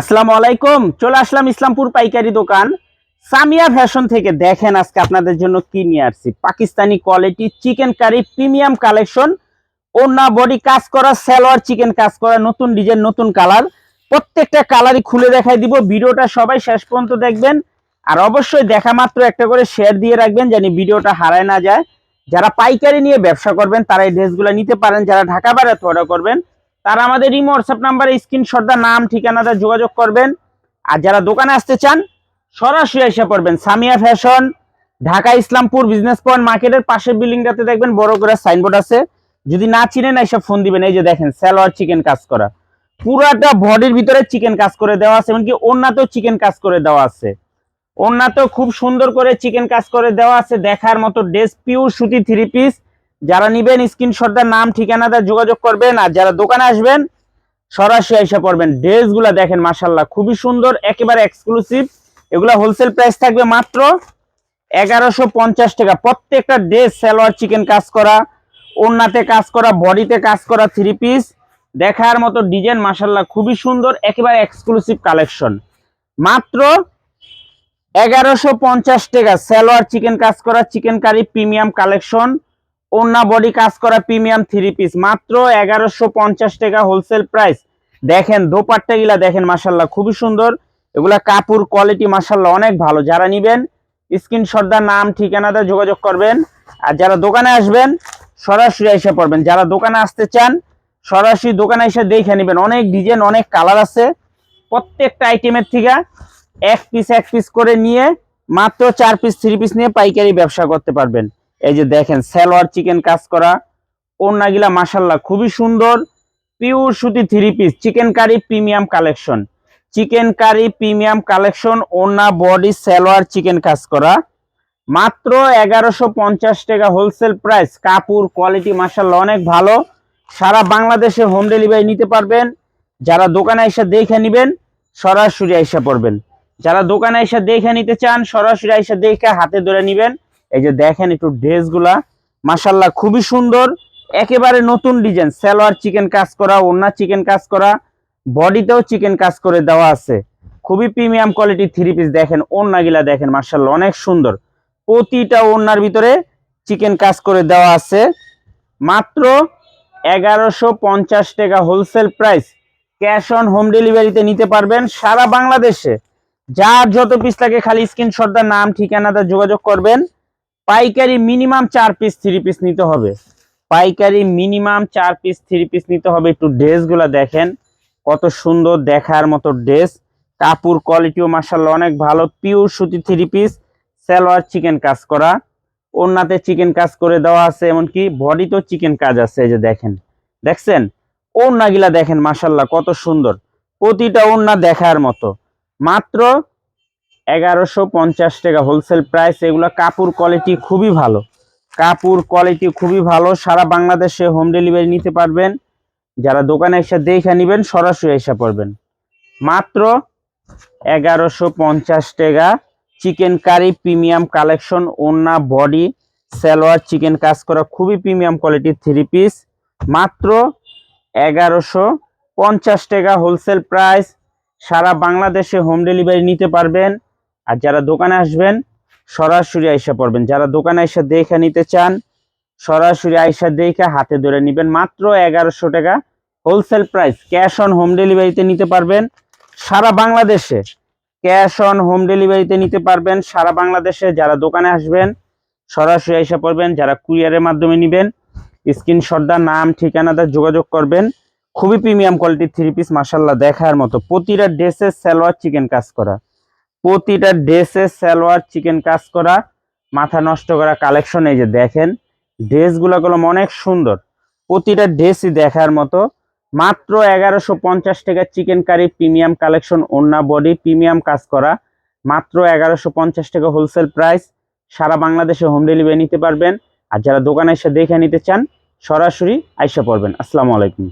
আসসালামু আলাইকুম, চলে আসলাম ইসলামপুর পাইকারি দোকান। সামিয়া ফ্যাশন থেকে দেখেন আজকে আপনাদের জন্য কি নিয়ে আসছি। Pakistani quality chicken curry premium collection. ওনা বডি কাজ করা, সালোয়ার চিকেন কাজ করা, নতুন ডিজাইন, নতুন কালার। প্রত্যেকটা কালারই খুলে দেখাই দিব। ভিডিওটা সবাই শেষ পর্যন্ত দেখবেন। আর অবশ্যই দেখা মাত্র একটা করে শেয়ার দিয়ে রাখবেন যেন ভিডিওটা হারায় না যায়। যারা পাইকারি নিয়ে ব্যবসা করবেন, তারা এই ড্রেসগুলো নিতে পারেন। যারা ঢাকা বাইরে অর্ডার করবেন তারা আমাদের ইমো হোয়াটসঅ্যাপ নাম্বারে স্ক্রিনশট দা নাম, ঠিকানাটা যোগাযোগ করবেন। আর যারা দোকানে আসতে চান, সরাসরি এসে পড়বেন। Samia fashion Dhaka Islampur business point মার্কেটের পাশের বিল্ডিংটাতে দেখবেন, বড় করে সাইনবোর্ড আছে। যদি না চিনেন, এসে ফোন দিবেন। এই যে দেখেন স্যালোয়ার চিকেন কাজ করা। পুরাটা বডির ভিতরে চিকেন কাজ করে দেওয়া আছে, এমনকি অন্যতেও চিকেন কাজ করে দেওয়া আছে। অন্যতেও খুব সুন্দর করে চিকেন কাজ করে দেওয়া আছে। দেখার মতো ড্রেস পিওর সুতি থ্রি পিস যারা নিবেন স্ক্রিনশটটার নাম ঠিকানাটা যোগাযোগ করবেন আর যারা দোকানে আসবেন, সরাসরি এসে পড়বেন। ড্রেসগুলো দেখেন মাসাল্লাহ খুবই সুন্দর, একেবারে এক্সক্লুসিভ এগুলা হোলসেল প্রাইস থাকবে মাত্র এগারোশো পঞ্চাশ টাকা। প্রত্যেকটা ড্রেস সালোয়ার চিকেন কাজ করা, ওড়নাতে কাজ করা, বডিতে কাজ করা থ্রি পিস দেখার মতো ডিজাইন মাসাল্লাহ খুবই সুন্দর, একেবারে এক্সক্লুসিভ কালেকশন মাত্র এগারোশো পঞ্চাশ টাকা। সালোয়ার চিকেন কাজ করা চিকেন কারি প্রিমিয়াম কালেকশন ওন্না বডি কাজ করা প্রিমিয়াম থ্রি পিস মাত্র এগারোশো পঞ্চাশ টাকা হোলসেল প্রাইস দেখেন, দোপাট্টা গিলা দেখেন মাসাল্লাহ খুবই সুন্দর। এগুলা কাপড় কোয়ালিটি মাসাল্লাহ অনেক ভালো। যারা নিবেন স্ক্রিনশটদার নাম, ঠিকানাতে যোগাযোগ করবেন। আর যারা দোকানে আসবেন, সরাসরি এসে পড়বেন। যারা দোকানে আসতে চান, সরাসরি দোকানে এসে দেখে নেবেন। অনেক ডিজাইন অনেক কালার আছে। প্রত্যেকটা আইটেমের থেকে এক পিস এক পিস করে নিয়ে, মাত্র চার পিস থ্রি পিস নিয়ে পাইকারি ব্যবসা করতে পারবেন। এই যে দেখেন, সালোয়ার চিকেন কাজ করা। ওড়নাগুলা মাসাল্লাহ খুবই সুন্দর। পিওর সুতি three piece chikankari premium collection chikankari premium collection ওড়না বডি সালোয়ার চিকেন কাজ করা। মাত্র এগারোশো পঞ্চাশ টাকা হোলসেল প্রাইস কাপড় কোয়ালিটি মাসাল্লাহ অনেক ভালো। সারা বাংলাদেশে হোম ডেলিভারি নিতে পারবেন। যারা দোকানে এসে দেখে নেবেন, সরাসরি এসে পড়বেন। যারা দোকানে এসে দেখে নিতে চান, সরাসরি এসে দেখে হাতে ধরে নেবেন। এই যে দেখেন একটু ড্রেসগুলা মাসাল্লাহ খুবই সুন্দর। একেবারে নতুন ডিজাইন সালোয়ার চিকেন কাজ করা ওন্না চিকেন কাজ করা বডিতেও চিকেন কাজ করে দেওয়া আছে। খুবই প্রিমিয়াম কোয়ালিটি থ্রি পিস দেখেন ওন্নাগুলা দেখেন মাসাল্লাহ অনেক সুন্দর। প্রতিটা ওন্নার ভিতরে চিকেন কাজ করে দেওয়া আছে। মাত্র এগারোশো পঞ্চাশ টাকা wholesale price cash on home ডেলিভারিতে নিতে পারবেন সারা বাংলাদেশে। যার যত পিস লাগে খালি স্ক্রিনশটদার নাম ঠিকানাটা যোগাযোগ করবেন। পাইকারি মিনিমাম চার পিস থ্রি পিস নিতে হবে। পাইকারি মিনিমাম চার পিস থ্রি পিস নিতে হবে। একটু ড্রেসগুলো দেখেন। কত সুন্দর দেখার মতো ড্রেস কাপড় কোয়ালিটিও মার্শাল্লাহ অনেক ভালো। পিওর সুতি থ্রি পিস সালোয়ার চিকেন কাজ করা। ওড়নাতে চিকেন কাজ করে দেওয়া আছে, এমনকি বডিতেও চিকেন কাজ আছে, এই যে দেখেন। দেখছেন? ওড়নাগুলা দেখেন মার্শাল্লাহ কত সুন্দর। প্রতিটা ওড়না দেখার মতো। মাত্র এগারোশো পঞ্চাশ টাকা হোলসেল প্রাইস এগুলো কাপড় কোয়ালিটি খুবই ভালো। কাপড় কোয়ালিটি খুবই ভালো, সারা বাংলাদেশে হোম ডেলিভারি নিতে পারবেন। যারা দোকানে এসে দেখে নেবেন, সরাসরি এসে পড়বেন। মাত্র এগারোশো পঞ্চাশ টাকা চিকেন কারি প্রিমিয়াম কালেকশন ওন্না বডি সালোয়ার চিকেন কাজ করা খুবই প্রিমিয়াম কোয়ালিটির থ্রি পিস মাত্র এগারোশো পঞ্চাশ টাকা হোলসেল প্রাইস সারা বাংলাদেশে হোম ডেলিভারি নিতে পারবেন। আর যারা দোকানে আসবেন, সরাসরি আইসা পড়বেন। যারা দোকানে এসে দেখে নিতে চান, সরাসরি আইসা দেখে হাতে ধরে নেবেন। মাত্র এগারোশো টাকা wholesale price cash on home ডেলিভারিতে নিতে পারবেন সারা বাংলাদেশে। ক্যাশ অন হোম ডেলিভারিতে নিতে পারবেন সারা বাংলাদেশে। যারা দোকানে আসবেন, সরাসরি আইসা পড়বেন। যারা কুরিয়ারের মাধ্যমে নেবেন স্ক্রিনশটদার নাম ঠিকানাটা যোগাযোগ করবেন। খুবই প্রিমিয়াম কোয়ালিটির থ্রি পিস মাসাল্লাহ দেখার মতো। প্রতিটা ড্রেসের সালোয়ার চিকেন কাজ করা। প্রতিটা ড্রেসে সালোয়ার, চিকেন কাজ করা, মাথা নষ্ট করা কালেকশন এই যে দেখেন, ড্রেসগুলো কলম অনেক সুন্দর। প্রতিটা ড্রেসই দেখার মতো। মাত্র এগারোশো পঞ্চাশ টাকা চিকেন কারি প্রিমিয়াম কালেকশন ওন্না বডি প্রিমিয়াম কাজ করা। মাত্র এগারোশো পঞ্চাশ টাকা হোলসেল প্রাইস সারা বাংলাদেশে হোম ডেলিভারি নিতে পারবেন। আর যারা দোকানে এসে দেখে নিতে চান, সরাসরি আইসা পড়বেন। আসসালামু আলাইকুম।